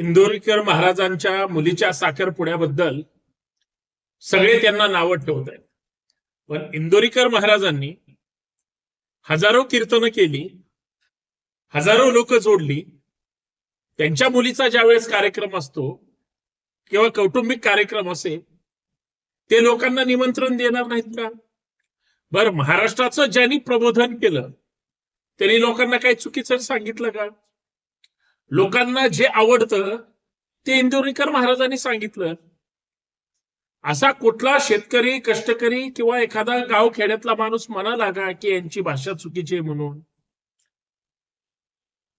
इंदोरीकर महाराजांच्या मुलीच्या साखरपुड्याबद्दल सगळे त्यांना नावं ठेवत आहेत. पण इंदोरीकर महाराजांनी हजारो कीर्तनं केली हजारो लोक जोडली. त्यांच्या मुलीचा ज्यावेळेस कार्यक्रम असतो किंवा कौटुंबिक कार्यक्रम असेल ते लोकांना निमंत्रण देणार नाहीत का? बर महाराष्ट्राचं ज्यांनी प्रबोधन केलं त्यांनी लोकांना काही चुकीचं सांगितलं का? लोकांना जे आवडतं ते इंदोरीकर महाराजांनी सांगितलं. असा कुठला शेतकरी कष्टकरी किंवा एखादा गाव खेड्यातला माणूस म्हणाला का की यांची भाषा चुकीची आहे म्हणून?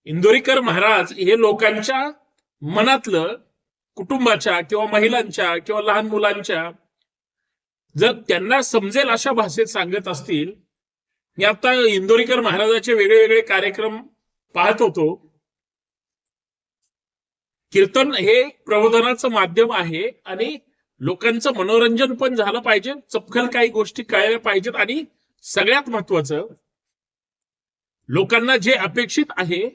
इंदोरीकर महाराज हे लोकांच्या मनातलं कुटुंबाच्या किंवा महिलांच्या किंवा लहान मुलांच्या जर त्यांना समजेल अशा भाषेत सांगत असतील मी आता इंदोरीकर महाराजाचे वेगळे वेगळे कार्यक्रम पाहत होतो. कीर्तन हे प्रबोधनाचं माध्यम आहे आणि लोकांचं मनोरंजन पण झालं पाहिजे चपखल काही गोष्टी कळल्या पाहिजेत आणि सगळ्यात महत्वाचं लोकांना जे अपेक्षित आहे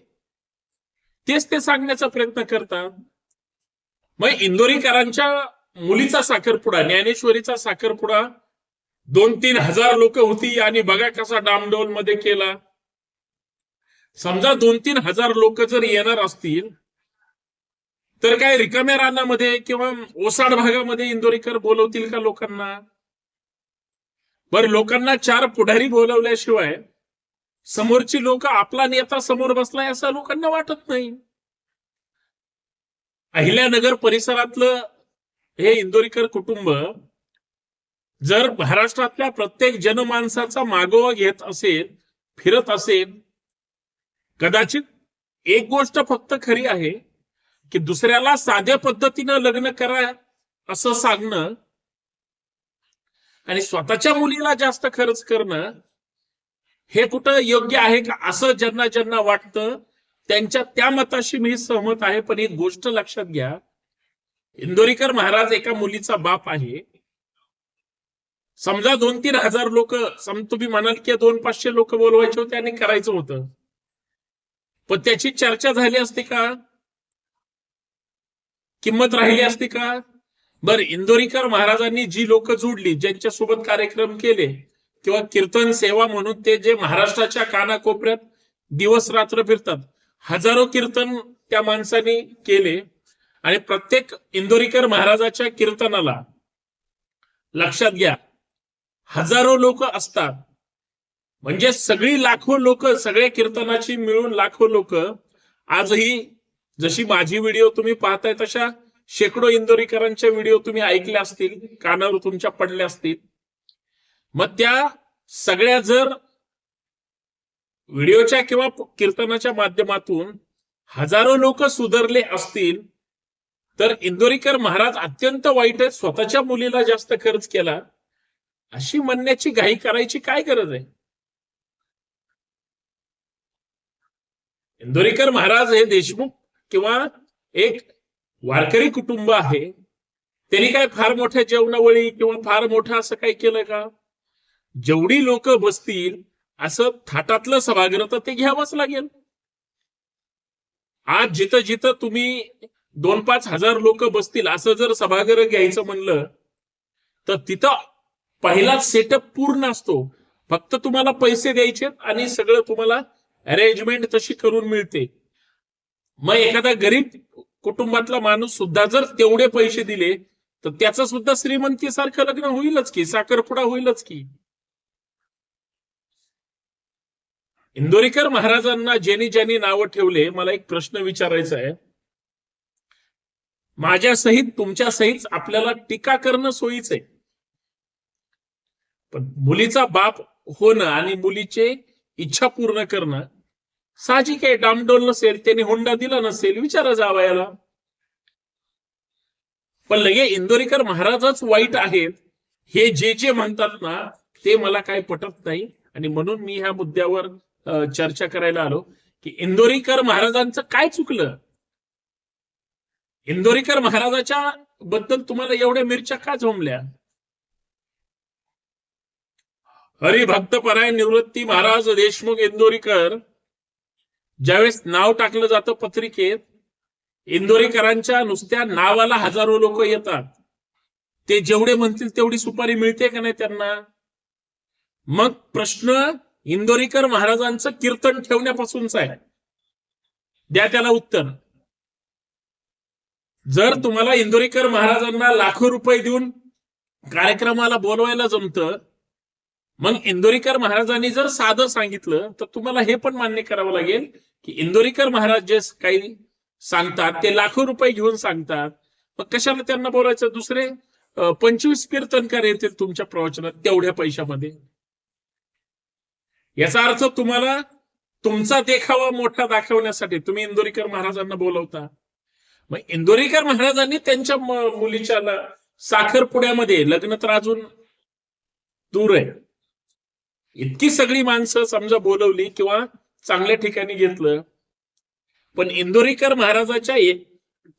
तेच ते सांगण्याचा प्रयत्न करतात. मग इंदोरीकरांच्या मुलीचा साखरपुडा ज्ञानेश्वरीचा साखरपुडा दोन तीन हजार लोक होती आणि बघा कसा डामडोलमध्ये केला. समजा दोन तीन हजार लोक जर येणार असतील तर काय रिकाम्या रानामध्ये किंवा ओसाड भागामध्ये इंदोरीकर बोलवतील का लोकांना? बरं लोकांना चार पुढारी बोलवल्याशिवाय समोरची लोक आपला नेता समोर बसलाय असं लोकांना वाटत नाही. अहिल्यानगर परिसरातलं हे इंदोरीकर कुटुंब जर महाराष्ट्रातल्या प्रत्येक जनमानसाचा मागोवा घेत असेल फिरत असेल कदाचित एक गोष्ट फक्त खरी आहे की दुसऱ्याला साध्या पद्धतीनं लग्न करा असं सांगणं आणि स्वतःच्या मुलीला जास्त खर्च करणं हे कुठं योग्य आहे का असं ज्यांना ज्यांना वाटतं त्यांच्या त्या मताशी मी सहमत आहे. पण एक गोष्ट लक्षात घ्या इंदोरीकर महाराज एका मुलीचा बाप आहे. समजा दोन तीन हजार लोक सम तुम्ही म्हणाल की दोन पाचशे लोक बोलवायचे होते आणि करायचं होतं. पण त्याची चर्चा झाली असते का? किंमत राहिली असती का? बर इंदोरीकर महाराजांनी जी लोक जोडली ज्यांच्या सोबत कार्यक्रम केले किंवा कीर्तन सेवा म्हणून ते जे महाराष्ट्राच्या कानाकोपऱ्यात दिवस रात्र फिरतात हजारो कीर्तन त्या माणसाने केले. आणि प्रत्येक इंदोरीकर महाराजाच्या कीर्तनाला लक्षात घ्या हजारो लोक असतात. म्हणजे सगळी लाखो लोक सगळ्या कीर्तनाची मिळून लाखो लोक आजही जशी माझी व्हिडिओ तुम्ही पाहताय तशा शेकडो इंदोरीकरांच्या व्हिडिओ तुम्ही ऐकल्या असतील कानावर तुमच्या पडल्या असतील. मग त्या सगळ्या जर व्हिडिओच्या किंवा कीर्तनाच्या माध्यमातून हजारो लोक सुधारले असतील तर इंदोरीकर महाराज अत्यंत वाईट आहेत. स्वतःच्या मुलीला जास्त खर्च केला. अशी म्हणण्याची घाई करायची काय गरज आहे? इंदोरीकर महाराज हे देशमुख किंवा एक वारकरी कुटुंब आहे त्यांनी काय फार मोठ्या जेवणावळी किंवा फार मोठं असं काही केलं का? जेवढी लोक बसतील असं थाटातलं सभागृह तर ते घ्यावंच लागेल. आज जिथं जिथं तुम्ही दोन पाच हजार लोक बसतील असं जर सभागृह घ्यायचं म्हणलं तर तिथं पहिला सेटअप पूर्ण असतो. फक्त तुम्हाला पैसे द्यायचे आणि सगळं तुम्हाला अरेंजमेंट तशी करून मिळते. मग एखादा गरीब कुटुंबातला माणूस सुद्धा जर तेवढे पैसे दिले तर त्याचं सुद्धा श्रीमंतीसारखं लग्न होईलच की साखरपुडा होईलच की. इंदोरीकर महाराजांना ज्यांनी ज्यांनी नावं ठेवले मला एक प्रश्न विचारायचा आहे. माझ्या सहित तुमच्या सहित आपल्याला टीका करणं सोयीच आहे. पण मुलीचा बाप होणं आणि मुलीचे इच्छा पूर्ण करणं साहजिक आहे डामडोल नसेल त्यांनी हुंडा दिला नसेल विचारा जावयाला. पण लगे इंदोरीकर महाराजच वाईट आहेत. हे जे जे म्हणतात ना ते मला काय पटत नाही. आणि म्हणून मी ह्या मुद्द्यावर चर्चा करायला आलो की इंदोरीकर महाराजांचं काय चुकलं? इंदोरीकर महाराजाच्या बद्दल तुम्हाला एवढ्या मिरच्या का झोंबल्या हरिभक्तपरायण निवृत्ती महाराज देशमुख इंदोरीकर ज्यावेळेस नाव टाकलं जातं पत्रिकेत इंदोरीकरांच्या नुसत्या नावाला हजारो लोक येतात. ते जेवढे म्हणतील तेवढी सुपारी मिळते का नाही त्यांना? मग प्रश्न इंदोरीकर महाराजांचं कीर्तन ठेवण्यापासूनच आहे. द्या त्याला उत्तर. जर तुम्हाला इंदोरीकर महाराजांना लाखो रुपये देऊन कार्यक्रमाला बोलवायला जमतं मग इंदोरीकर महाराजांनी जर साधं सांगितलं तर तुम्हाला हे पण मान्य करावं लागेल की इंदोरीकर महाराज जे काही सांगतात ते लाखो रुपये घेऊन सांगतात. मग कशाला त्यांना बोलायचं? दुसरे पंचवीस कीर्तनकार येतील तुमच्या प्रवचनात तेवढ्या पैशामध्ये. याचा अर्थ तुम्हाला तुमचा देखावा मोठा दाखवण्यासाठी तुम्ही इंदोरीकर महाराजांना बोलवता. मग इंदोरीकर महाराजांनी त्यांच्या मुलीच्या साखरपुड्यामध्ये लग्न तर अजून दूर आहे. इतकी सगळी माणसं समजा बोलवली किंवा चांगल्या ठिकाणी घेतलं पण इंदोरीकर महाराजाच्या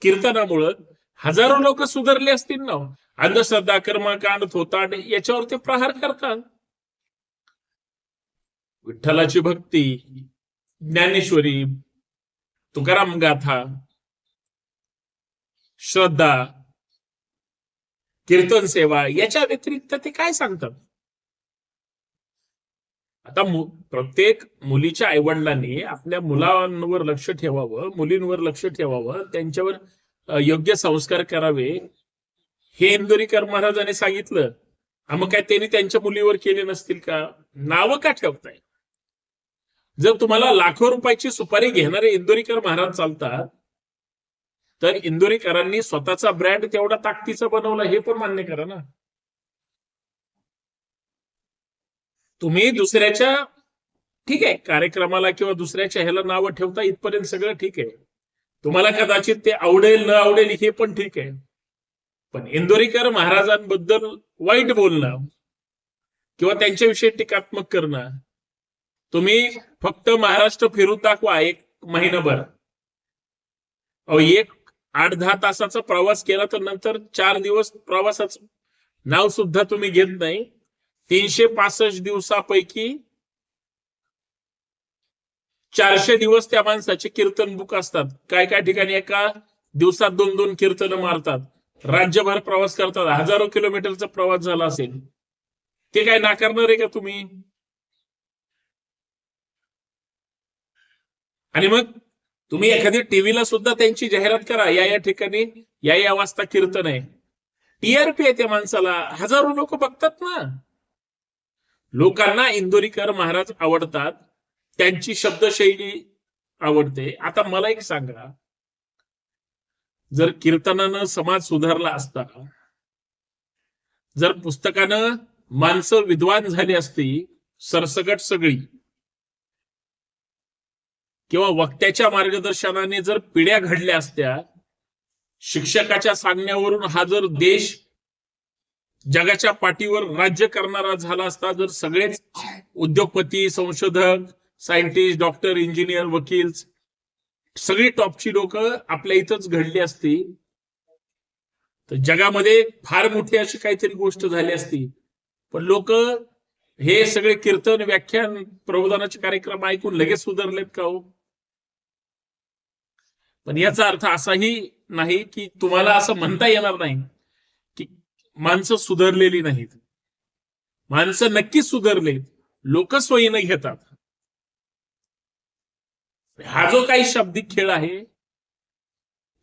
कीर्तनामुळं हजारो लोक सुधारले असतील ना हो. अंधश्रद्धा कर्मकांड होता याच्यावर ते प्रहार करतात. विठ्ठलाची भक्ती ज्ञानेश्वरी तुकाराम गाथा श्रद्धा कीर्तन सेवा याच्या व्यतिरिक्त ते काय सांगतात? आता मु- प्रत्येक मुलीच्या आईवडिलांनी आपल्या मुलांवर लक्ष ठेवावं मुलींवर लक्ष ठेवावं त्यांच्यावर योग्य संस्कार करावे. हे इंदोरीकर महाराजांनी सांगितलं. हा, मग काय त्यांनी त्यांच्या मुलीवर केले नसतील का? नावं का ठेवताय? जर तुम्हाला लाखो रुपयाची सुपारी घेणारे इंदोरीकर महाराज चालतात तर इंदोरीकरांनी स्वतःचा ब्रँड तेवढा ताकदीचा बनवला हे पण मान्य करा ना. तुम्ही दुसऱ्याच्या ठीक आहे कार्यक्रमाला किंवा दुसऱ्याच्या ह्याला नावं ठेवता इथपर्यंत सगळं ठीक आहे. तुम्हाला कदाचित ते आवडेल न आवडेल हे पण ठीक आहे. पण इंदोरीकर महाराजांबद्दल वाईट बोलणं किंवा त्यांच्याविषयी टीकात्मक करणं तुम्ही फक्त महाराष्ट्र फिरून दाखवा एक महिनाभर. अहो एक आठ दहा तासाचा प्रवास केला तर नंतर चार दिवस प्रवासाचं नाव सुद्धा तुम्ही घेत नाही. तीनशे पासष्ट दिवसापैकी चारशे दिवस त्या माणसाचे कीर्तन बुक असतात. काय काय ठिकाणी एका दिवसात दोन दोन कीर्तन मारतात. राज्यभर प्रवास करतात. हजारो किलोमीटरचा प्रवास झाला असेल. ते काय नाकारणार आहे का तुम्ही? आणि मग तुम्ही एखादी टीव्हीला सुद्धा त्यांची जाहिरात करा. या या ठिकाणी या या वाजता कीर्तन आहे. टीआरपी आहे त्या माणसाला. हजारो लोक बघतात ना. लोकांना इंदोरीकर महाराज आवडतात त्यांची शब्दशैली आवडते. आता मला एक सांगा जर कीर्तनानं समाज सुधारला असता जर पुस्तकानं माणसं विद्वान झाली असती सरसगट सगळी किंवा वक्त्याच्या मार्गदर्शनाने जर पिढ्या घडल्या असत्या शिक्षकाच्या सांगण्यावरून हा जर देश जगाच्या पाठीवर राज्य करणारा झाला असता जर सगळेच उद्योगपती संशोधक सायंटिस्ट डॉक्टर इंजिनियर वकील सगळी टॉपची लोक आपल्या इथंच घडली असती तर जगामध्ये फार मोठी अशी काहीतरी गोष्ट झाली असती. पण लोक हे सगळे कीर्तन व्याख्यान प्रबोधनाचे कार्यक्रम ऐकून लगेच सुधारलेत का हो? पण याचा अर्थ असाही नाही की तुम्हाला असं म्हणता येणार नाही. माणसं सुधारलेली नाहीत. माणसं नक्कीच सुधारलेत. लोक सोयीनं घेतात. हा जो काही शाब्दिक खेळ आहे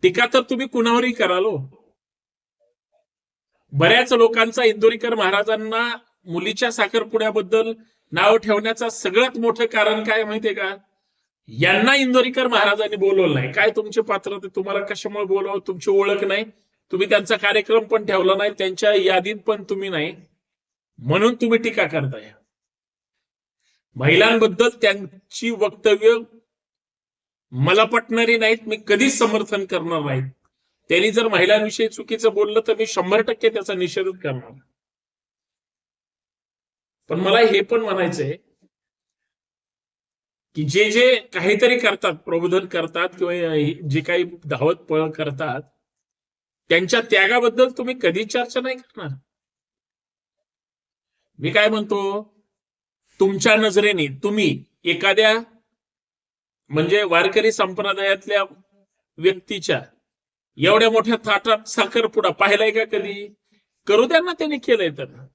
टीका तर तुम्ही कुणावरही करालो हो. बऱ्याच लोकांचा इंदोरीकर महाराजांना मुलीच्या साखरपुड्याबद्दल नाव ठेवण्याचं सगळ्यात मोठं कारण काय माहितीये का? यांना इंदोरीकर महाराजांनी बोलवलं नाही. काय तुमचे पात्र? ते तुम्हाला कशामुळे बोलावं? तुमची ओळख नाही? तुम्ही त्यांचा कार्यक्रम पण ठेवला नाही त्यांच्या यादीत पण तुम्ही नाही. म्हणून तुम्ही टीका करताय. महिलांबद्दल त्यांची वक्तव्य मला पटणारी नाहीत मी कधीच समर्थन करणार नाही त्यांनी जर महिलांविषयी चुकीचं बोललं तर मी शंभर टक्के त्याचा निषेधच करणार. पण मला हे पण म्हणायचंय की जे जे काहीतरी करतात प्रबोधन करतात किंवा जे काही धावत पळ करतात त्यांच्या त्यागाबद्दल तुम्ही कधी चर्चा नाही करणार. मी काय म्हणतो? तुमच्या नजरेने तुम्ही एखाद्या म्हणजे वारकरी संप्रदायातल्या व्यक्तीच्या एवढ्या मोठ्या थाटात साखरपुडा पाहिलाय का कधी? करू द्या ना केलंय तर.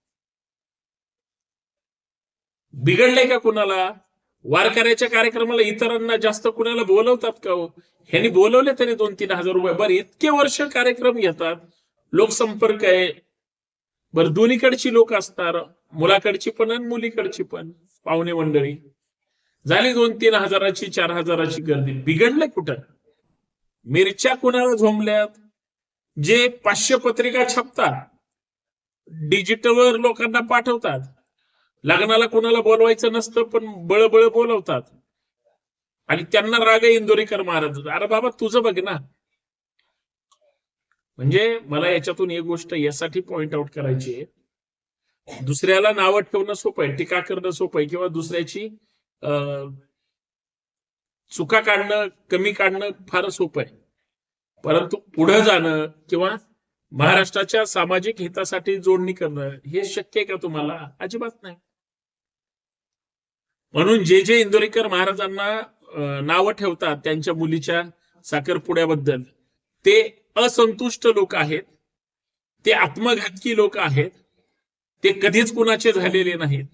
बिघडलंय का कुणाला? वारकऱ्याच्या कार्यक्रमाला इतरांना जास्त कुणाला बोलवतात का हो? ह्यांनी बोलवले तरी दोन तीन हजार रुपये. बरं इतके वर्ष कार्यक्रम घेतात. लोकसंपर्क आहे. बरं दोन्हीकडची लोक असणार. मुलाकडची पण आणि मुलीकडची पण. पाहुणे मंडळी. झाली दोन तीन हजाराची चार हजाराची गर्दी. बिघडलं कुठं? मिरच्या कुणाला झोंबल्यात? जे पाचशे पत्रिका छापतात डिजिटलवर लोकांना पाठवतात. लग्नाला कोणाला बोलवायचं नसतं पण बळबळ बोलवतात. आणि त्यांना राग इंदोरीकर महाराज अरे बाबा तुझं बघ ना. म्हणजे मला याच्यातून एक गोष्ट यासाठी पॉइंट आउट करायची आहे. दुसऱ्याला नावं ठेवणं सोपं आहे टीका करणं सोपं आहे किंवा दुसऱ्याची अं, चुका काढणं कमी काढणं फार सोपं आहे. परंतु पुढे जाणं किंवा महाराष्ट्राच्या सामाजिक हितासाठी जोडणी करणं हे शक्य आहे का तुम्हाला? अजिबात नाही. म्हणून जे जे इंदोरीकर महाराजांना नावं ठेवतात त्यांच्या मुलीच्या साखरपुड्याबद्दल ते असंतुष्ट लोक आहेत ते आत्मघातकी लोक आहेत ते कधीच कुणाचे झालेले नाहीत.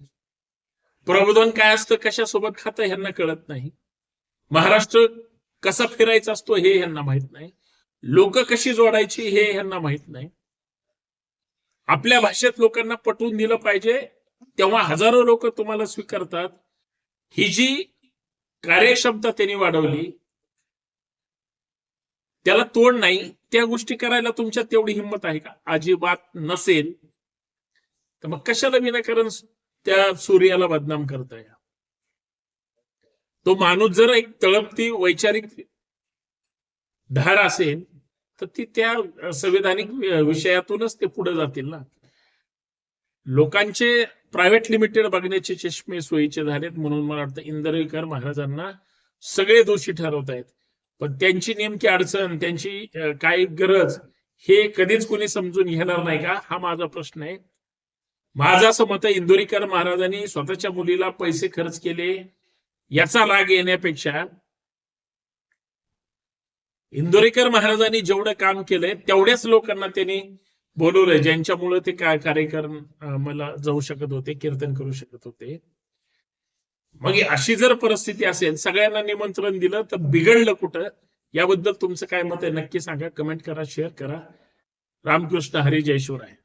प्रबोधन काय असतं कशासोबत खातं ह्यांना कळत नाही. महाराष्ट्र कसा फिरायचा असतो हे ह्यांना माहीत नाही. लोक कशी जोडायची हे ह्यांना माहीत नाही. आपल्या भाषेत लोकांना पटवून दिलं पाहिजे तेव्हा हजारो लोक तुम्हाला स्वीकारतात ही जी कार्यक्षमता त्यांनी वाढवली त्याला तोड नाही त्या गोष्टी करायला तुमच्या तेवढी हिंमत आहे का? अजिबात नसेल. तर मग कशाला विनाकारण त्या सूर्याला बदनाम करताय? तो माणूस जर एक तळपती वैचारिक धार असेल तर ती त्या संविधानिक विषयातूनच ते पुढे जातील ना? लोकांचे प्रायव्हेट लिमिटेड बघण्याचे चष्मे सोयीचे झालेत म्हणून मला वाटतं इंदरेकर महाराजांना सगळे दोषी ठरवत आहेत. पण त्यांची नेमकी अडचण त्यांची काय गरज हे कधीच कोणी समजून घेणार नाही का? हा माझा प्रश्न आहे. माझं असं मत इंदोरीकर महाराजांनी स्वतःच्या मुलीला पैसे खर्च केले याचा राग येण्यापेक्षा इंदोरीकर महाराजांनी जेवढं काम केलंय तेवढ्याच लोकांना त्यांनी बोलवलंय. ज्यांच्यामुळे ते काय कार्यक्रम मला जाऊ शकत होते कीर्तन करू शकत होते. मग अशी जर परिस्थिती असेल सगळ्यांना निमंत्रण दिलं तर बिघडलं कुठं? याबद्दल तुमचं काय मत आहे? नक्की सांगा. कमेंट करा शेअर करा. रामकृष्ण हरी जयश्वर आहे